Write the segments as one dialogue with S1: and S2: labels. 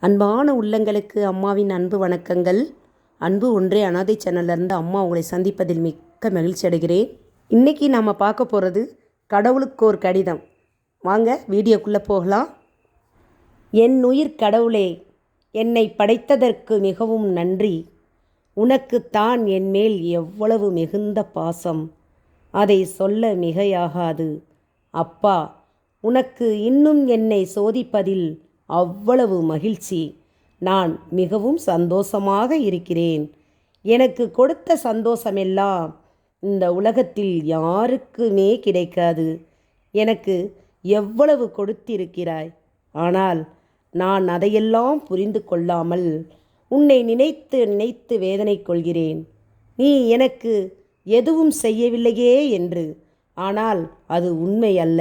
S1: அன்பான உள்ளங்களுக்கு அம்மாவின் அன்பு வணக்கங்கள். அன்பு ஒன்றே அனாதை சேனல்லேருந்து அம்மா உங்களை சந்திப்பதில் மிக்க மகிழ்ச்சி அடைகிறேன். இன்றைக்கி நாம் பார்க்க போகிறது கடவுளுக்கு ஒரு கடிதம். வாங்க வீடியோக்குள்ளே போகலாம். என் உயிர் கடவுளே என்னை படைத்ததற்கு மிகவும் நன்றி. உனக்குத்தான் என் மேல் எவ்வளவு மிகுந்த பாசம். அதை சொல்ல மிகையாகாது. அப்பா உனக்கு இன்னும் என்னை சோதிப்பதில் அவ்வளவு மகிழ்ச்சி. நான் மிகவும் சந்தோஷமாக இருக்கிறேன். எனக்கு கொடுத்த சந்தோஷமெல்லாம் இந்த உலகத்தில் யாருக்குமே கிடைக்காது. எனக்கு எவ்வளவு கொடுத்திருக்கிறாய்? ஆனால் நான் அதையெல்லாம் புரிந்து கொள்ளாமல் உன்னை நினைத்து நினைத்து வேதனை கொள்கிறேன். நீ எனக்கு எதுவும் செய்யவில்லையே என்று. ஆனால் அது உண்மை அல்ல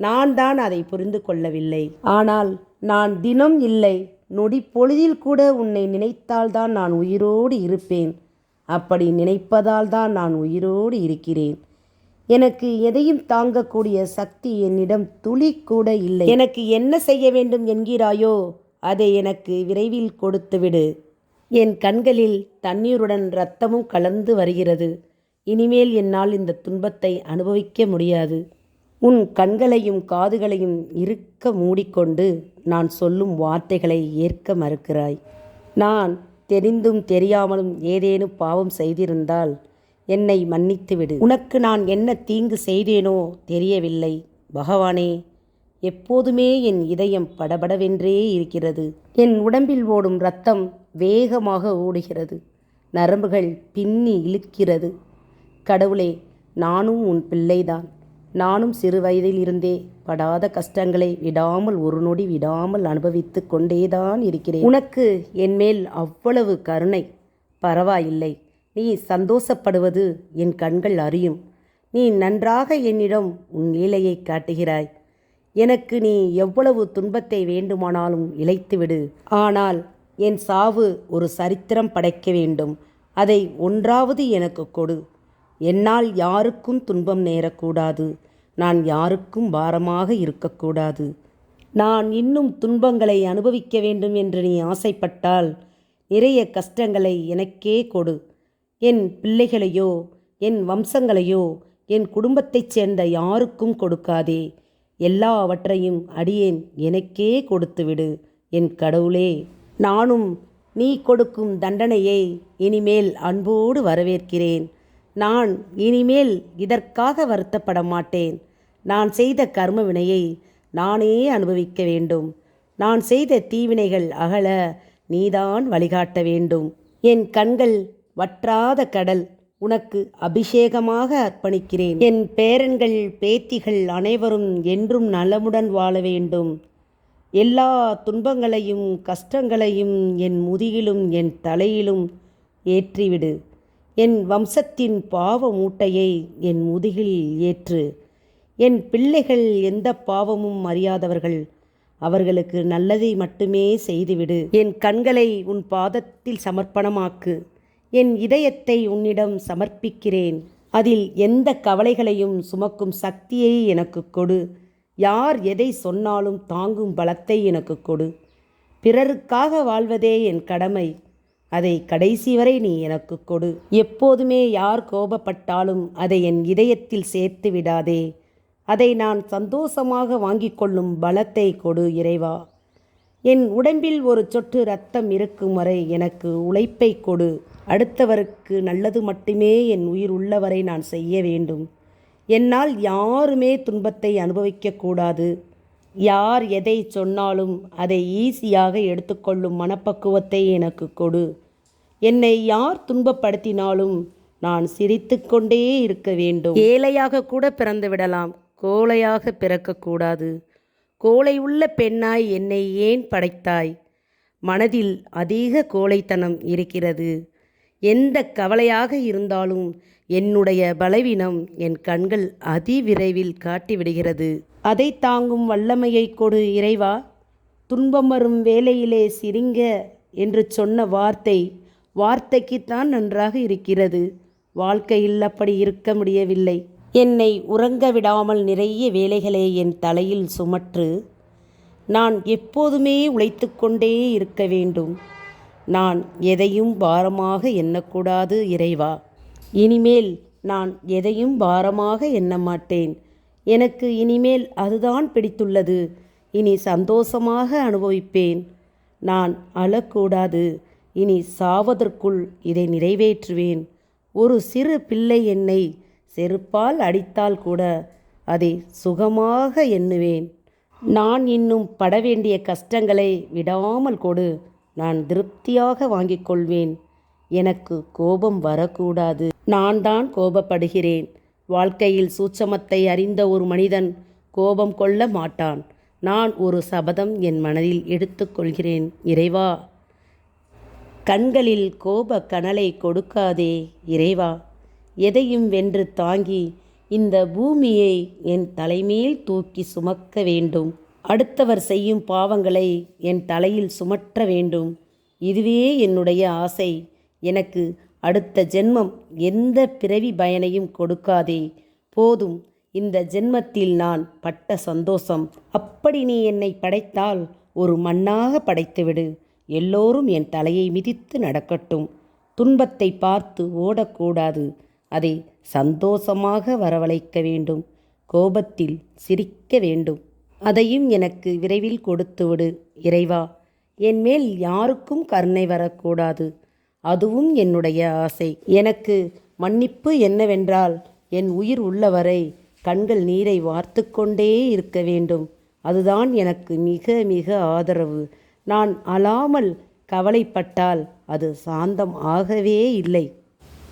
S1: நான் தான் அதை புரிந்து கொள்ளவில்லை. ஆனால் நான் தினம் இல்லை நொடி பொழுதில் கூட உன்னை நினைத்தால்தான் நான் உயிரோடு இருப்பேன். அப்படி நினைப்பதால் தான் நான் உயிரோடு இருக்கிறேன். எனக்கு எதையும் தாங்கக்கூடிய சக்தி என்னிடம் துளி கூட இல்லை. எனக்கு என்ன செய்ய வேண்டும் என்கிறாயோ அதை எனக்கு விரைவில் கொடுத்துவிடு என் கண்களில் தண்ணீருடன் இரத்தமும் கலந்து வருகிறது. இனிமேல் என்னால் இந்த துன்பத்தை அனுபவிக்க முடியாது. உன் கண்களையும் காதுகளையும் இருக்க மூடிக்கொண்டு நான் சொல்லும் வார்த்தைகளை ஏற்க மறுக்கிறாய். நான் தெரிந்தும் தெரியாமலும் ஏதேனும் பாவம் செய்திருந்தால் என்னை மன்னித்துவிடு. உனக்கு நான் என்ன தீங்கு செய்தேனோ தெரியவில்லை. பகவானே எப்போதுமே என் இதயம் படபடவென்றே இருக்கிறது. என் உடம்பில் ஓடும் ரத்தம் வேகமாக ஓடுகிறது. நரம்புகள் பின்னி இழுக்கிறது. கடவுளே நானும் உன் பிள்ளைதான். நானும் சிறு வயதில் இருந்தே படாத கஷ்டங்களை விடாமல் ஒரு நொடி விடாமல் அனுபவித்து கொண்டேதான் இருக்கிறேன். உனக்கு என் மேல் அவ்வளவு கருணை. பரவாயில்லை. நீ சந்தோஷப்படுவது என் கண்கள் அறியும். நீ நன்றாக என்னிடம் உன் லீலையை காட்டுகிறாய். எனக்கு நீ எவ்வளவு துன்பத்தை வேண்டுமானாலும் இழைத்துவிடு. ஆனால் என் சாவு ஒரு சரித்திரம் படைக்க வேண்டும். அதை ஒன்றாவது எனக்கு கொடு. என்னால் யாருக்கும் துன்பம் நேரக்கூடாது. நான் யாருக்கும் பாரமாக இருக்கக்கூடாது. நான் இன்னும் துன்பங்களை அனுபவிக்க வேண்டும் என்று நீ ஆசைப்பட்டால் நிறைய கஷ்டங்களை எனக்கே கொடு. என் பிள்ளைகளையோ என் வம்சங்களையோ என் குடும்பத்தைச் சேர்ந்த யாருக்கும் கொடுக்காதே. எல்லாவற்றையும் அடியேன் எனக்கே கொடுத்துவிடு என் கடவுளே. நானும் நீ கொடுக்கும் தண்டனையை இனிமேல் அன்போடு வரவேற்கிறேன். நான் இனிமேல் இதற்காக வருத்தப்பட மாட்டேன் நான் செய்த கர்ம வினையை நானே அனுபவிக்க வேண்டும். நான் செய்த தீவினைகள் அகல நீதான் வழிகாட்ட வேண்டும். என் கண்கள் வற்றாத கடல் உனக்கு அபிஷேகமாக அர்ப்பணிக்கிறேன். என் பேரன்கள் பேத்திகள் அனைவரும் என்றும் நலமுடன் வாழ வேண்டும். எல்லா துன்பங்களையும் கஷ்டங்களையும் என் முதுகிலும் என் தலையிலும் ஏற்றிவிடு. என் வம்சத்தின் பாவ மூட்டையை என் முதுகில் ஏற்று என் பிள்ளைகள் எந்த பாவமும் அறியாதவர்கள் அவர்களுக்கு நல்லதை மட்டுமே செய்துவிடு. என் கண்களை உன் பாதத்தில் சமர்ப்பணமாக்கு. என் இதயத்தை உன்னிடம் சமர்ப்பிக்கிறேன். அதில் எந்த கவலைகளையும் சுமக்கும் சக்தியை எனக்கு கொடு. யார் எதை சொன்னாலும் தாங்கும் பலத்தை எனக்கு கொடு. பிறருக்காக வாழ்வதே என் கடமை. அதை கடைசி வரை நீ எனக்கு கொடு. எப்போதுமே யார் கோபப்பட்டாலும் அதை என் இதயத்தில் சேர்த்து விடாதே. அதை நான் சந்தோஷமாக வாங்கிக் கொள்ளும் பலத்தை கொடு இறைவா. என் உடம்பில் ஒரு சொட்டு ரத்தம் இருக்கும் வரை எனக்கு உழைப்பை கொடு. அடுத்தவருக்கு நல்லது மட்டுமே என் உயிர் உள்ளவரை நான் செய்ய வேண்டும். என்னால் யாருமே துன்பத்தை அனுபவிக்கக்கூடாது யார் எதை சொன்னாலும் அதை ஈஸியாக எடுத்துக்கொள்ளும் மனப்பக்குவத்தை எனக்கு கொடு. என்னை யார் துன்பப்படுத்தினாலும் நான் சிரித்து கொண்டே இருக்க வேண்டும். ஏழையாக கூட பிறந்து விடலாம் கோழையாக பிறக்கக்கூடாது கோழை உள்ள பெண்ணாய் என்னை ஏன் படைத்தாய்? மனதில் அதிக கோழைத்தனம் இருக்கிறது. எந்த கவலையாக இருந்தாலும் என்னுடைய பலவீனம் என் கண்கள் அதிவிரைவில் காட்டிவிடுகிறது. அதை தாங்கும் வல்லமையை கொடு இறைவா. துன்பம் வரும் வேலையிலே சிரிங்க என்று சொன்ன வார்த்தை வார்த்தைக்குத்தான் நன்றாக இருக்கிறது. வாழ்க்கையில் அப்படி இருக்க முடியவில்லை. என்னை உறங்க விடாமல் நிறைய வேலைகளை என் தலையில் சுமற்று நான் எப்போதுமே உழைத்து கொண்டே இருக்க வேண்டும். நான் எதையும் பாரமாக எண்ணக்கூடாது இறைவா. இனிமேல் நான் எதையும் பாரமாக எண்ண மாட்டேன். எனக்கு இனிமேல் அதுதான் பிடித்துள்ளது. இனி சந்தோஷமாக அனுபவிப்பேன். நான் அழக்கூடாது. இனி சாவதற்குள் இதை நிறைவேற்றுவேன். ஒரு சிறு பிள்ளை என்னை செருப்பால் அடித்தால் கூட அதை சுகமாக எண்ணுவேன். நான் இன்னும் பட வேண்டிய கஷ்டங்களை விடாமல் கொடு. நான் திருப்தியாக வாங்கிக் கொள்வேன். எனக்கு கோபம் வரக்கூடாது. நான் தான் கோபப்படுகிறேன். வாழ்க்கையில் சூட்சமத்தை அறிந்த ஒரு மனிதன் கோபம் கொள்ள மாட்டான். நான் ஒரு சபதம் என் மனதில் எடுத்துக்கொள்கிறேன் இறைவா. கண்களில் கோப கனலை கொடுக்காதே இறைவா. எதையும் வென்று தாங்கி இந்த பூமியை என் தலைமேல் தூக்கி சுமக்க வேண்டும். அடுத்தவர் செய்யும் பாவங்களை என் தலையில் சுமற்ற வேண்டும். இதுவே என்னுடைய ஆசை. எனக்கு அடுத்த ஜென்மம் எந்த பிறவி பயனையும் கொடுக்காதே. போதும் இந்த ஜென்மத்தில் நான் பட்ட சந்தோஷம். அப்படி நீ என்னை படைத்தால் ஒரு மண்ணாக படைத்துவிடு. எல்லோரும் என் தலையை மிதித்து நடக்கட்டும். துன்பத்தை பார்த்து ஓடக்கூடாது. அதை சந்தோஷமாக வரவழைக்க வேண்டும். கோபத்தில் சிரிக்க வேண்டும். அதையும் எனக்கு விரைவில் கொடுத்துவிடு. இறைவா என் மேல் யாருக்கும் கருணை வரக்கூடாது. அதுவும் என்னுடைய ஆசை. எனக்கு மன்னிப்பு என்னவென்றால் என் உயிர் உள்ளவரை கண்கள் நீரை வார்த்து கொண்டே இருக்க வேண்டும். அதுதான் எனக்கு மிக மிக ஆதரவு. நான் அழாமல் கவலைப்பட்டால் அது சாந்தம் ஆகவே இல்லை.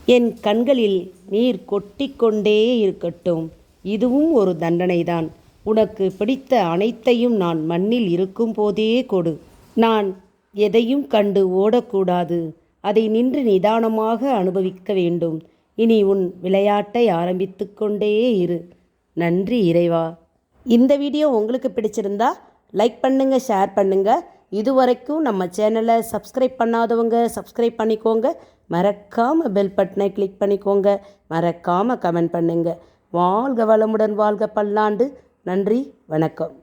S1: என் கண்களில் நீர் கொட்டிக்கொண்டே இருக்கட்டும். இதுவும் ஒரு தண்டனைதான். உனக்கு பிடித்த அனைத்தையும் நான் மண்ணில் இருக்கும் போதே கொடு. நான் எதையும் கண்டு ஓடக்கூடாது. அதை நின்று நிதானமாக அனுபவிக்க வேண்டும். இனி உன் விளையாட்டை ஆரம்பித்து கொண்டே இரு. நன்றி இறைவா. இந்த வீடியோ உங்களுக்கு பிடிச்சிருந்தா லைக் பண்ணுங்க ஷேர் பண்ணுங்க. இதுவரைக்கும் நம்ம சேனலை சப்ஸ்கிரைப் பண்ணாதவங்க சப்ஸ்கிரைப் பண்ணிக்கோங்க. மறக்காமல் பெல் பட்டனை கிளிக் பண்ணிக்கோங்க. மறக்காமல் கமெண்ட் பண்ணுங்க. வாழ்க வளமுடன் வாழ்க பல்லாண்டு. நன்றி வணக்கம்.